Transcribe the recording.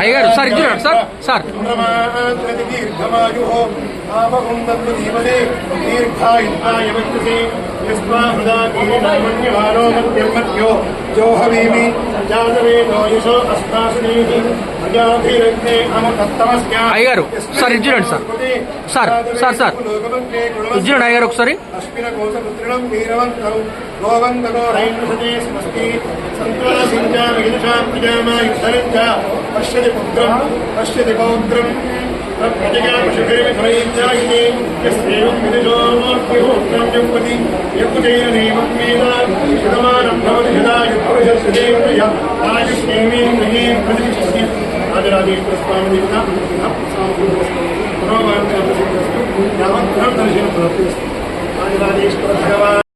అయ్యగారు సార్ ఇద్దరు sir sir చంద్రమాత్రతి జోహవీమి జాతవేదో యశో అస్తాసునీహి అజాభిరగ్నే అయ్యగారు, సార్ ఇది చూడండి సార్. Sir, sir, sir. ఇది చూడండి అయ్యగారు ఒకసారి. అశ్విన కోశపుత్రిణం వీరవంతం గోవంతకో రైన్వసతే స్మస్తి प्रजामहिषां प्रजामा युद्धरञ्च पश्यति पुत्रं पश्यति पौत्रं प्रजया पशुभिर्विफलयित्याहिते यस्यैवं विदुषोमाप्यहोत्रं युवति यत्तेन देवं वेद शतमानं भवति यदा युद्धदेवय आयुष्येमे गृहे प्रतिष्ठस्य राजराजेश्वरस्वामिदेवता पुनोवार्ता यावत् दर्शनं प्राप्तिस्तु राजराजेश्वरभगवान्